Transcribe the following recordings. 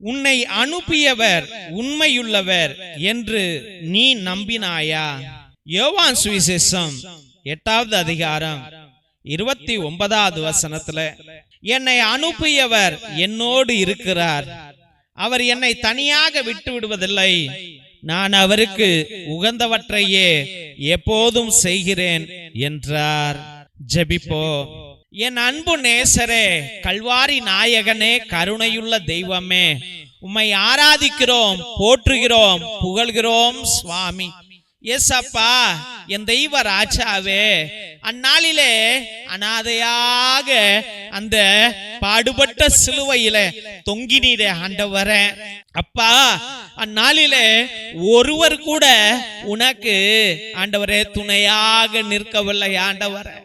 உன்னை அனுப்பியவர் உண்மையுள்ளவர் என்று நீ நம்பினாயா? யோவான் சுவிசேஷம் எட்டாவது அதிகாரம் இருபத்தி ஒன்பதாவது வசனத்துல என்னை அனுப்பியவர் என்னோடு இருக்கிறார். அவர் என்னை தனியாக விட்டு விடுவதில்லை நான் அவருக்கு உகந்தவற்றையே எப்போதும் செய்கிறேன் என்றார். ஜெபிப்போ என் அன்பு நேசரே கல்வாரி நாயகனே கருணையுள்ள தெய்வமே உம்மை ஆராதிக்கிறோம் போற்றுகிறோம் புகழ்கிறோம் சுவாமி. எஸ் அப்பா என் தெய்வ ராஜாவே அந்நாளிலே அனாதையாக அந்த பாடுபட்ட சிலுவையில தொங்கினீரே ஆண்டவர. அப்பா அந்நாளிலே ஒருவர் கூட உனக்கு ஆண்டவரே துணையாக நிற்கவில்லை ஆண்டவரே.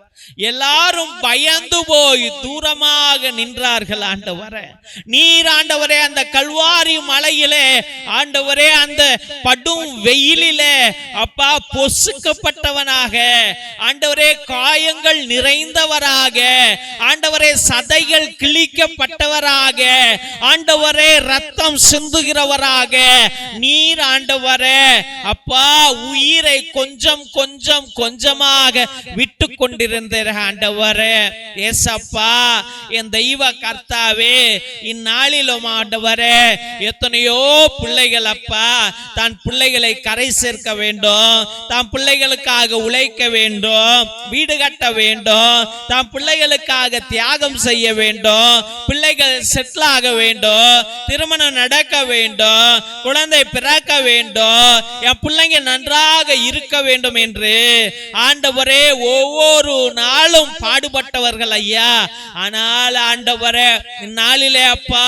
எல்லாரும் பயந்து போய் தூரமாக நின்றார்கள் ஆண்டவரே. நீர் ஆண்டவரே அந்த கல்வாரி மலையிலே ஆண்டவரே அந்த படும் வெயிலிலே அப்பா பொசுக்கப்பட்டவனாக ஆண்டவரே காயங்கள் நிறைந்தவராக ஆண்டவரே சதைகள் கிழிக்கப்பட்டவராக ஆண்டவரே ரத்தம் சிந்துகிறவராக நீர் ஆண்டவரே அப்பா உயிரை கொஞ்சம் கொஞ்சம் கொஞ்சமாக விட்டு கொண்டிருந்த ஆண்டவரே. ஏசப்பா என் தெய்வ கர்த்தாவே இந்நாளிலும் ஆண்டவரே எத்தனையோ பிள்ளைகள் அப்பா தான் பிள்ளைகளை கரை சேர்க்க வேண்டும் தான் பிள்ளைகளுக்காக உழைக்க வேண்டும் வீடு கட்ட வேண்டும் தான் பிள்ளைகளுக்காக தியாகம் செய்ய வேண்டும் பிள்ளைகள் செட்டில் ஆக வேண்டும் திருமணம் நடக்க வேண்டும் குழந்தை பிறக்க வேண்டும் என் பிள்ளைங்க நன்றாக இருக்க வேண்டும் என்று ஆண்டவரே ஒவ்வொரு நாளும் பாடுபட்டவர்கள் ஐயா. ஆனால் ஆண்டவரே இந்நாளிலே அப்பா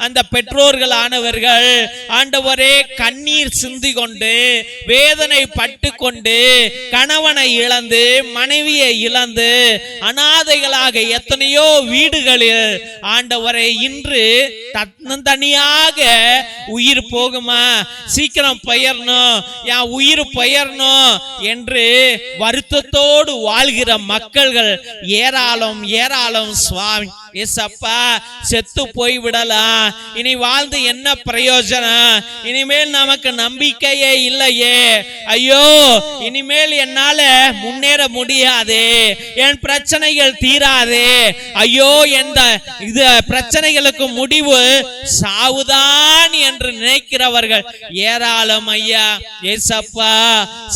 அந்த பெற்றோர்கள் ஆனவர்கள் ஆண்டவரே கண்ணீர் சிந்தி கொண்டு வேதனை பட்டு கொண்டு கணவனை இழந்து மனைவியை இழந்து அனாதைகளாக எத்தனையோ வீடுகளில் ஆண்டவரை இன்று தன்னந்தனியாக உயிர் போகுமா? சீக்கிரம் பெயரணும் என் உயிர் பெயரணும் என்று வருத்தத்தோடு வாழ்கிற மக்கள்கள் ஏராளம் ஏராளம் சுவாமி ஏசப்பா செத்து போய் விடலாம் இனி வாழ்ந்து என்ன பிரயோஜனம்? இனிமேல் நமக்கு நம்பிக்கையே இல்லையே. ஐயோ இனிமேல் என்னால முன்னேற முடியாது. என் பிரச்சனைகள் தீராது. ஐயோ எந்த இது பிரச்சனைகளுக்கு முடிவு சாவுதான் என்று நினைக்கிறவர்கள் ஏராளம் ஐயா. ஏசப்பா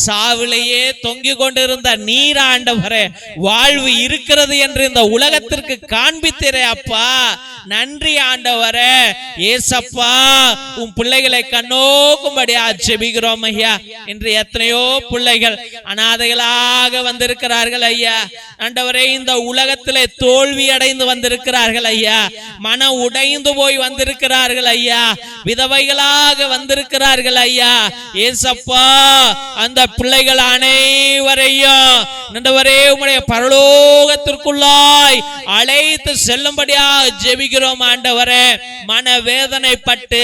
சாவிலேயே தொங்கிக் கொண்டிருந்த நீராண்டவரே வாழ்வு இருக்கிறது என்று இந்த உலகத்திற்கு காண்பித்து காண்பித்தீரே அப்பா. நன்றி ஆண்டவரே. ஏசப்பா உன் பிள்ளைகளை கண்ணோக்கும்படியா ஜெபிக்கிறோம் ஐயா. இன்று எத்தனையோ பிள்ளைகள் அனாதைகளாக வந்திருக்கிறார்கள் ஐயா. ஆண்டவரே இந்த உலகத்திலே தோல்வி அடைந்து வந்திருக்கிறார்கள் ஐயா. மனம் உடைந்து போய் வந்திருக்கிறார்கள் ஐயா. விதவைகளாக வந்திருக்கிறார்கள் ஐயா. ஏசப்பா அந்த பிள்ளைகள் அனைவரையும் ஆண்டவரே உம்முடைய பரலோகத்திற்குள்ளாய் அழைத்து செல் செல்லும்படியா ஜெபிக்கிறோம் ஆண்டவரே. மன வேதனைப்பட்டு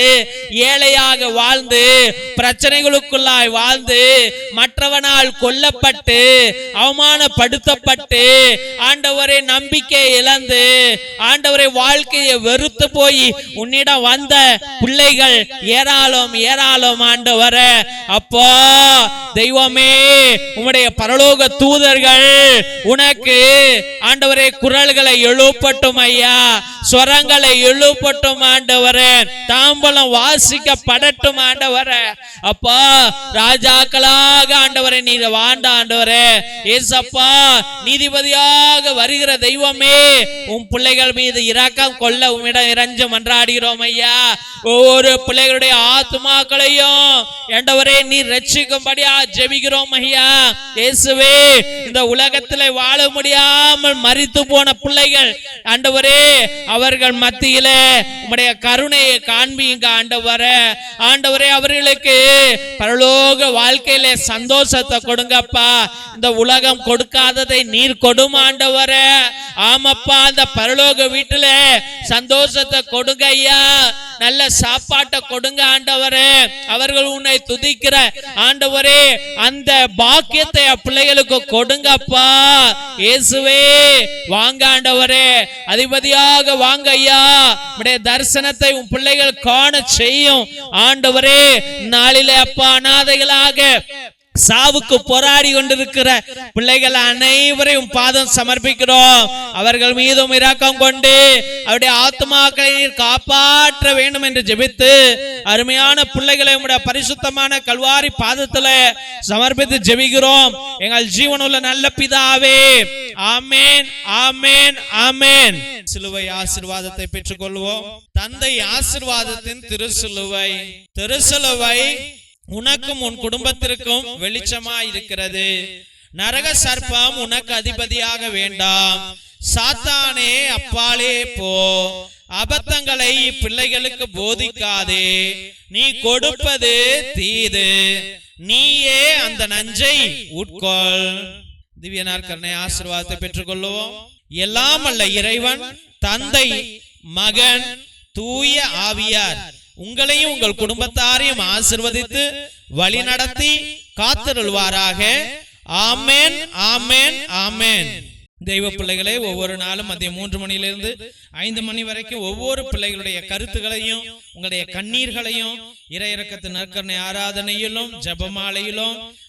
ஏழையாக வாழ்ந்து பிரச்சனைகளுக்குள்ளாய் வாழ்ந்து மற்றவனால் கொல்லப்பட்டு அவமானப்படுத்தப்பட்டு ஆண்டவரை நம்பிக்கை இழந்து ஆண்டவரை வாழ்க்கையை வெறுத்து போய் உன்னிடம் வந்த பிள்ளைகள் ஏராளம் ஏராளம் ஆண்டவர. அப்போ தெய்வமே உம்முடைய பரலோக தூதர்கள் உனக்கு ஆண்டவரே குரல்களை எழுப்பட்டும் எழுப்பட்டும் ஐயா ஸ்வரங்களை எழுப்பட்டும் ஆண்டவரே தாம்பலம் வாசிக்கப்படட்டும் ஆண்டவரே. அப்பா ராஜாக்களாக ஆண்டவரே நீங்க வாண்ட ஆண்டவரே. ஏசப்பா நீதிபதியாக வருகிற தெய்வமே உன் பிள்ளைகள் மீது இரக்கம் கொள்ள உம்மிடம் இறஞ்சு மன்றாடுகிறோம் ஐயா. ஒவ்வொரு பிள்ளைகளுடைய ஆத்மாக்களையும் ஆண்டவரே நீ ரட்சிக்கும்படியா ஜெபிக்கிறோம் ஐயா. இயேசுவே இந்த உலகத்திலே வாழ முடியாமல் மறித்து போன பிள்ளைகள் ஆண்டவரே அவர்கள் மத்தியிலே உம்முடைய கருணையை காண்பீங்க ஆண்டவரே. ஆண்டவரே அவர்களுக்கு பரலோக வாழ்க்கையிலே சந்தோஷத்தை கொடுங்கப்பா. இந்த உலகம் கொடுக்காததை நீர் கொடும் ஆண்டவரே. ஆமாப்பா அந்த பரலோக வீட்டுல சந்தோஷத்தை கொடுங்க ஐயா. நல்ல சாப்பாட்டை கொடுங்க ஆண்டவரே. அவர்கள் உன்னை துதிக்கிற ஆண்டவரே அந்த பாக்கியத்தை பிள்ளைகளுக்கு கொடுங்கப்பா. இயேசுவே வாங்க ஆண்டவரே. அதிபதியாக வாங்க ஐயா. உடைய தரிசனத்தை உன் பிள்ளைகள் காண செய்யும். ஆண்டவரே நாளிலே அப்பா அனாதைகளாக சாவுக்கு போராடி கொண்டிருக்கிற பிள்ளைகள் அனைவரையும் பாதம் சமர்ப்பிக்கிறோம். அவர்கள் மீதும் இரக்கம் கொண்டு அவருடைய ஆத்மாக்களை காப்பாற்ற வேண்டும் என்று ஜெபித்து அருமையான பிள்ளைகளை உம்முடைய பரிசுத்தமான கல்வாரி பாதத்துல சமர்ப்பித்து ஜெபிக்கிறோம். எங்கள் ஜீவனுள்ள நல்ல பிதாவே ஆமேன் ஆமேன் ஆமேன். சிலுவை ஆசிர்வாதத்தை பெற்றுக்கொள்வோம். தந்தை ஆசிர்வாதத்தின் திருசிலுவை திருசிலுவை உனக்கும் உன் குடும்பத்திற்கும் வெளிச்சமா இருக்கிறது நரக சர்ப்பம் உனக்கு அதிபதியாக வேண்டாம். சாத்தானே அப்பாலே போ. அபத்தங்களை பிள்ளைகளுக்கு போதிக்காதே. நீ கொடுப்பது தீது. நீயே அந்த நஞ்சை உட்கொள். திவ்யனார் கருணை ஆசீர்வாதத்தை பெற்றுக்கொள்வோம் எல்லாம் அல்ல இறைவன் தந்தை மகன் தூய ஆவியார். உங்களையும் உங்கள் குடும்பத்தாரையும் ஆசிர்வதித்து வழி நடத்தி காத்திருள்வாராக. ஆமேன் ஆமேன் ஆமேன். தெய்வ பிள்ளைகளே ஒவ்வொரு நாளும் மதியம் மூன்று மணியிலிருந்து ஐந்து மணி வரைக்கும் ஒவ்வொரு பிள்ளைகளுடைய கருத்துகளையும் உங்களுடைய கண்ணீர்களையும் இறையிறக்கத்து நற்கரணை ஆராதனையிலும் ஜபமாலையிலும்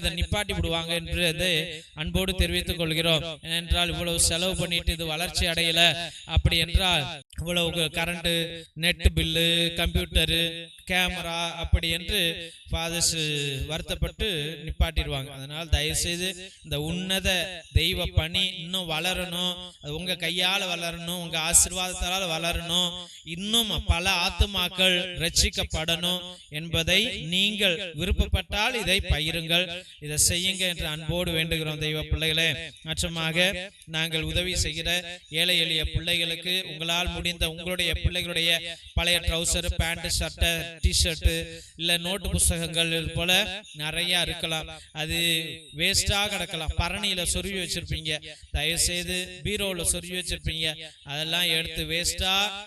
இதை நிப்பாட்டி விடுவாங்க என்றது அன்போடு தெரிவித்துக் கொள்கிறோம். ஏனென்றால் இவ்வளவு செலவு பண்ணிட்டு இது வளர்ச்சி அடையல. அப்படி என்றால் இவ்வளவு current net bill computer camera அப்படி என்று ஃபாதர்ஸ் வருத்தப்பட்டு நிப்பாட்டிடுவாங்க. அதனால் தயவு செய்து இந்த உன்னத தெய்வ பணி இன்னும் வளரணும். அது உங்க கையால வளரணும். உங்க ஆசீர்வாதத்தால வளரணும். இன்னும் பல ஆத்துமாக்கள் ரட்சிக்கப்படணும் என்பதை நீங்கள் விருப்பப்பட்டால் இதை பகிருங்கள். இதை செய்யுங்க என்று அன்போடு வேண்டுகிறோம் தெய்வ பிள்ளைகளே. மற்றமாக நாங்கள் உதவி செய்கிற ஏழை எளிய பிள்ளைகளுக்கு உங்களால் முடிந்த உங்களுடைய பிள்ளைகளுடைய பழைய ட்ரௌசர் பேண்ட் ஷர்ட்டை டிஷர்ட் இல்ல நோட்டு புஸ்தகங்கள் போல நிறைய இருக்கலாம். அது வேஸ்டா கிடக்கலாம். பரணியில சொருவி வச்சிருப்பீங்க. தயவு செய்து சொருவி வச்சிருப்பீங்க. அதெல்லாம் எடுத்து வேஸ்டாக